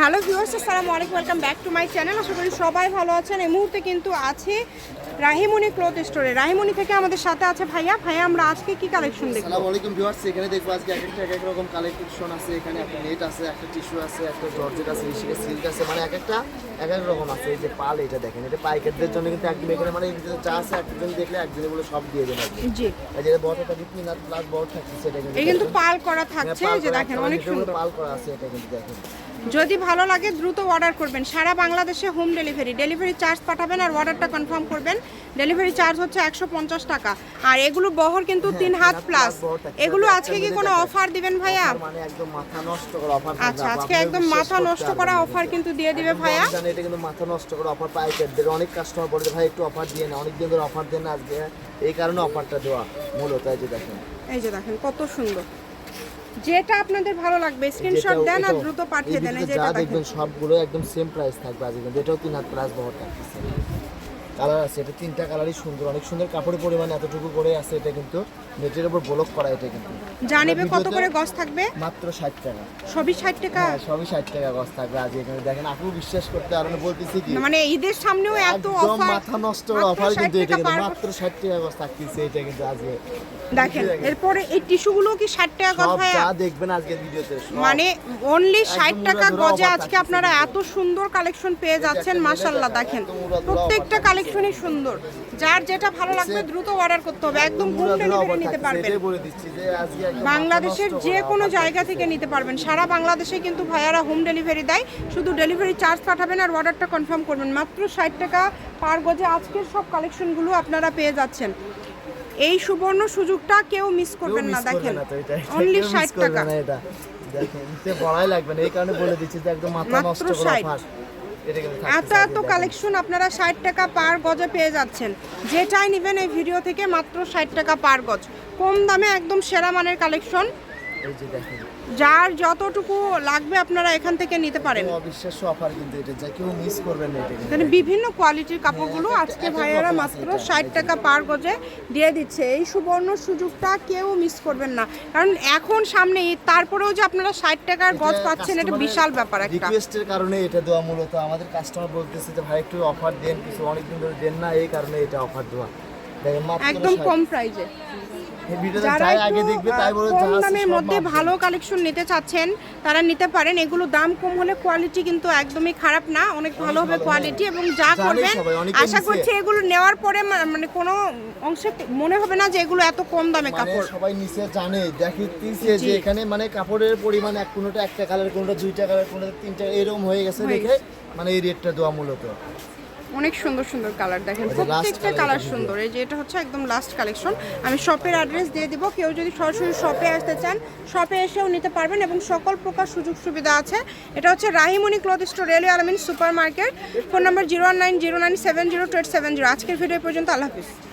Hello viewers আসসালামু আলাইকুম welcome back to my channel. আশা করি সবাই ভালো আছেন। এই মুহূর্তে কিন্তু আছে রাহিমণি ক্লথ স্টোরে। রাহিমণি থেকে আমাদের সাথে আছে ভাইয়া। ভাইয়া আমরা আজকে কি কালেকশন দেখব? আসসালামু আলাইকুম ভিউয়ার্স এখানে দেখব আজকে এক একটা এক এক রকম কালেকশন আছে। এখানে একটা নেট আছে একটা টিস্যু আছে একটা জর্জেট আছে ঋষিকে সিল্ক আছে মানে এক একটা এক এক রকম আছে। এই যে পাল এটা দেখেন এটা পাইকারদের জন্য কিন্তু একদম এখানে মানে যা আছে একজন দেখলে একজনে বলে সব দিয়ে দেবে একদম জি। এই যে বড় থাকি পিনাট প্লাস বড় থাকছে সেটা কিন্তু এই কিন্তু পাল করা হ্যাঁ, থাকছে এই যে দেখেন অনেক সুন্দর। পাল করা আছে এটা কিন্তু দেখেন। যদি ভালো লাগে দ্রুত অর্ডার করবেন। সারা বাংলাদেশে হোম ডেলিভারি ডেলিভারি চার্জ পাঠাবেন আর অর্ডারটা কনফার্ম করবেন। ডেলিভারি চার্জ হচ্ছে একশো পঞ্চাশ টাকা। আর এগুলো বহর কিন্তু তিন হাত প্লাস। এগুলো আজকে কি কোনো অফার দিবেন ভাইয়া? মানে একদম মাথা নষ্ট করা অফার আচ্ছা আজকে একদম মাথা নষ্ট করা অফার কিন্তু দিয়ে দিবে ভাইয়া। এটা কিন্তু মাথা নষ্ট করে অফার পাইকারদের অনেক কাস্টমার বলে ভাই একটু অফার দিয়ে না। অনেক দিন ধরে অফার দেন আজকে। এই কারণে অফারটা দেওয়া মূলত এই যে দেখেন। এই যে দেখেন কত সুন্দর। যেটা আপনাদের ভালো লাগবে স্ক্রিনশট যেটাও- দেন আর দ্রুত পাঠিয়ে দেন যেটা দেখবেন সবগুলো একদম সেম প্রাইস থাকবে আজকে কিন্তু এটাও তিন হাত প্লাস বহর থাকতেছে। কালার আছে এটা তিনটা কালারই সুন্দর অনেক সুন্দর কাপড়ের পরিমাণ এতটুকু করে আছে এটা কিন্তু নেটের উপর ব্লক করা এটা কিন্তু। জানিবে কত করে গজ থাকবে? মাত্র ষাট টাকা। সবই ষাট টাকা? হ্যাঁ সবই ষাট টাকা গজ থাকবে আজ এখানে। দেখেন আপু বিশ্বাস করতে আর বলতেছি কি? মানে ঈদের সামনেও এত একদম অফার মাথা নষ্ট অফার কিন্তু এটা কিন্তু মাত্র ষাট টাকা গজ থাকতেছে এটা কিন্তু আজকে। দেখেন এরপরে এই টিস্যুগুলো কি ষাট টাকা গজ যা দেখবেন আজকে ভিডিওতে মানে অনলি ষাট টাকা গজে আজকে আপনারা এত সুন্দর কালেকশন পেয়ে যাচ্ছেন মাশাল্লাহ দেখেন। প্রত্যেকটা কালেকশনই সুন্দর। যার যেটা ভালো লাগবে দ্রুত অর্ডার করতে হবে। একদম হোম ডেলিভারি নিতে পারবেন। আজকে একদম বাংলাদেশের যে কোনো জায়গা থেকে নিতে পারবেন। সারা বাংলাদেশে কিন্তু ভাইয়ারা হোম ডেলিভারি দেয়। শুধু ডেলিভারি চার্জ পাঠাবেন আর অর্ডারটা কনফার্ম করবেন। মাত্র ষাট টাকা পার গজে আজকের সব কালেকশনগুলো আপনারা পেয়ে যাচ্ছেন। এই সুবর্ণ সুযোগটা কেউ মিস করবেন না দেখেন। অনলি ষাট টাকা। দেখেন, বড়াই লাগবে না, এই কারণে বলে দিচ্ছি যে একদম মাথা মাত্র নষ্ট করা 60 offer। এত এত কালেকশন আপনারা ষাট টাকা পার গজে পেয়ে যাচ্ছেন। যেটাই নেবেন এই ভিডিও থেকে মাত্র ষাট টাকা পার গজ। কম দামে একদম সেরা মানের কালেকশন এই যে দেখেন, যার যতটুকু লাগবে আপনারা এখান থেকে নিতে পারেন। অবিশ্বাস্য অফার কিন্তু এটা যা কেউ মিস করবেন না এটা। এখানে বিভিন্ন কোয়ালিটির কাপড়গুলো হ্যাঁ, আজকে ভাইয়েরা মাত্র ষাট টাকা পার গজে দিয়ে দিচ্ছে। এই সুবর্ণ সুযোগটা কেউ মিস করবেন না। কারণ এখন সামনে তারপরেও যে আপনারা ষাট টাকার গজ পাচ্ছেন এটা বিশাল ব্যাপার একটা। রিকোয়েস্টের কারণে এটা দেওয়া মূলত। আমাদের কাস্টমার বলতেছে যে ভাই একটু অফার দেন কিছু অনেকদিন ধরে দেন না এই কারণে এটা অফার দেওয়া। একদম কম প্রাইজে যারা একটু কম দামের মধ্যে ভালো কালেকশন নিতে চাচ্ছেন তারা নিতে পারেন। এগুলো দাম কম হলে কোয়ালিটি কিন্তু একদমই খারাপ না। অনেক ভালো হবে কোয়ালিটি এবং যা করবেন আশা করছি এগুলো নেওয়ার পরে মানে কোনো অংশে মনে হবে না যে এগুলো এত কম দামে মানে কাপড়। সবাই নিচে জানে। দেখিতেছে যে এখানে মানে কাপড়ের পরিমাণ এক কোনোটা একটা কালার কোনোটা দুইটা কালার কোনোটা তিনটা এরকম হয়ে গেছে দেখে মানে এই রেটটা দেওয়া মূলত। অনেক সুন্দর সুন্দর কালার দেখেন। প্রত্যেকটা কালার সুন্দর। এই যে এটা হচ্ছে একদম লাস্ট কালেকশন আমি শপের অ্যাড্রেস দিয়ে দিব। কেউ যদি সরাসরি শপে আসতে চান শপে এসেও নিতে পারবেন এবং সকল প্রকার সুযোগ সুবিধা আছে। এটা হচ্ছে Rahimoni cloth store railway Almin super market phone number zero one nine zero nine seven zero two eight seven zero আজকের ভিডিও পর্যন্ত আল্লাহ হাফিজ।